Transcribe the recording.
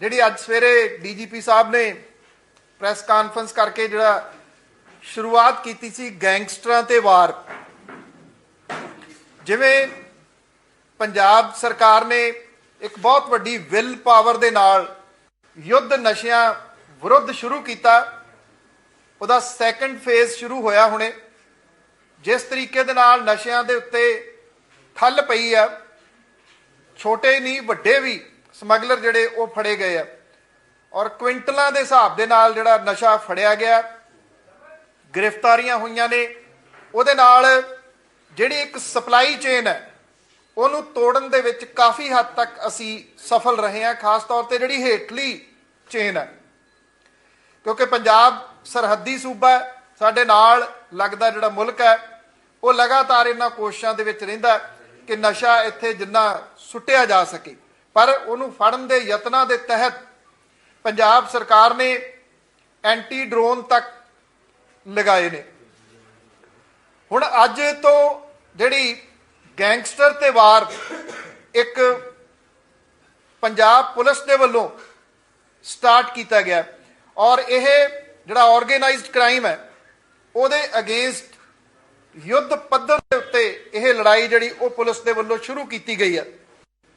ਜਿਹੜੀ ਅੱਜ ਸਵੇਰੇ ਡੀਜੀਪੀ ਸਾਹਿਬ ਨੇ ਪ੍ਰੈਸ ਕਾਨਫਰੰਸ ਕਰਕੇ ਜਿਹੜਾ ਸ਼ੁਰੂਆਤ ਕੀਤੀ ਸੀ ਗੈਂਗਸਟਰਾਂ ਤੇ ਵਾਰ, ਜਿਵੇਂ ਪੰਜਾਬ ਸਰਕਾਰ ਨੇ ਇੱਕ ਬਹੁਤ ਵੱਡੀ ਵਿਲ ਪਾਵਰ ਦੇ ਨਾਲ ਯੁੱਧ ਨਸ਼ਿਆਂ ਵਿਰੁੱਧ ਸ਼ੁਰੂ ਕੀਤਾ, ਉਹਦਾ ਸੈਕੰਡ ਫੇਜ਼ ਸ਼ੁਰੂ ਹੋਇਆ ਹੁਣੇ, ਜਿਸ ਤਰੀਕੇ ਦੇ ਨਾਲ ਨਸ਼ਿਆਂ ਦੇ ਉੱਤੇ ਠੱਲ ਪਈ ਆ, ਛੋਟੇ ਨਹੀਂ ਵੱਡੇ ਵੀ ਸਮਗਲਰ ਜਿਹੜੇ ਉਹ ਫੜੇ ਗਏ ਆ। ਔਰ ਕੁਇੰਟਲਾਂ ਦੇ ਹਿਸਾਬ ਦੇ ਨਾਲ ਜਿਹੜਾ ਨਸ਼ਾ ਫੜਿਆ ਗਿਆ, ਗ੍ਰਿਫਤਾਰੀਆਂ ਹੋਈਆਂ ਨੇ। ਉਹਦੇ ਨਾਲ ਜਿਹੜੀ ਇੱਕ ਸਪਲਾਈ ਚੇਨ ਹੈ, ਉਹਨੂੰ ਤੋੜਨ ਦੇ ਵਿੱਚ ਕਾਫੀ ਹੱਦ ਤੱਕ ਅਸੀਂ ਸਫਲ ਰਹੇ ਹਾਂ, ਖਾਸ ਤੌਰ ਤੇ ਜਿਹੜੀ ਹੇਠਲੀ ਚੇਨ ਹੈ। ਕਿਉਂਕਿ ਪੰਜਾਬ ਸਰਹੱਦੀ ਸੂਬਾ ਹੈ, ਸਾਡੇ ਨਾਲ ਲੱਗਦਾ ਜਿਹੜਾ ਮੁਲਕ ਹੈ, ਉਹ ਲਗਾਤਾਰ ਇਹਨਾਂ ਕੋਸ਼ਿਸ਼ਾਂ ਦੇ ਵਿੱਚ ਰਹਿੰਦਾ ਕਿ ਨਸ਼ਾ ਇੱਥੇ ਜਿੰਨਾ ਸੁੱਟਿਆ ਜਾ ਸਕੇ। ਪਰ ਉਹਨੂੰ ਫੜਨ ਦੇ ਯਤਨਾਂ ਦੇ ਤਹਿਤ ਪੰਜਾਬ ਸਰਕਾਰ ਨੇ ਐਂਟੀ ਡਰੋਨ ਤੱਕ ਲਗਾਏ ਨੇ। ਹੁਣ ਅੱਜ ਤੋਂ ਜਿਹੜੀ ਗੈਂਗਸਟਰ ਤੇ ਵਾਰ ਇੱਕ ਪੰਜਾਬ ਪੁਲਿਸ ਦੇ ਵੱਲੋਂ ਸਟਾਰਟ ਕੀਤਾ ਗਿਆ ਔਰ ਇਹ ਜਿਹੜਾ ਆਰਗੇਨਾਈਜ਼ਡ ਕ੍ਰਾਈਮ ਹੈ, ਉਹਦੇ ਅਗੇਂਸਟ ਯੁੱਧ ਪੱਧਰ ਦੇ ਉੱਤੇ ਇਹ ਲੜਾਈ ਜਿਹੜੀ ਉਹ ਪੁਲਿਸ ਦੇ ਵੱਲੋਂ ਸ਼ੁਰੂ ਕੀਤੀ ਗਈ ਹੈ।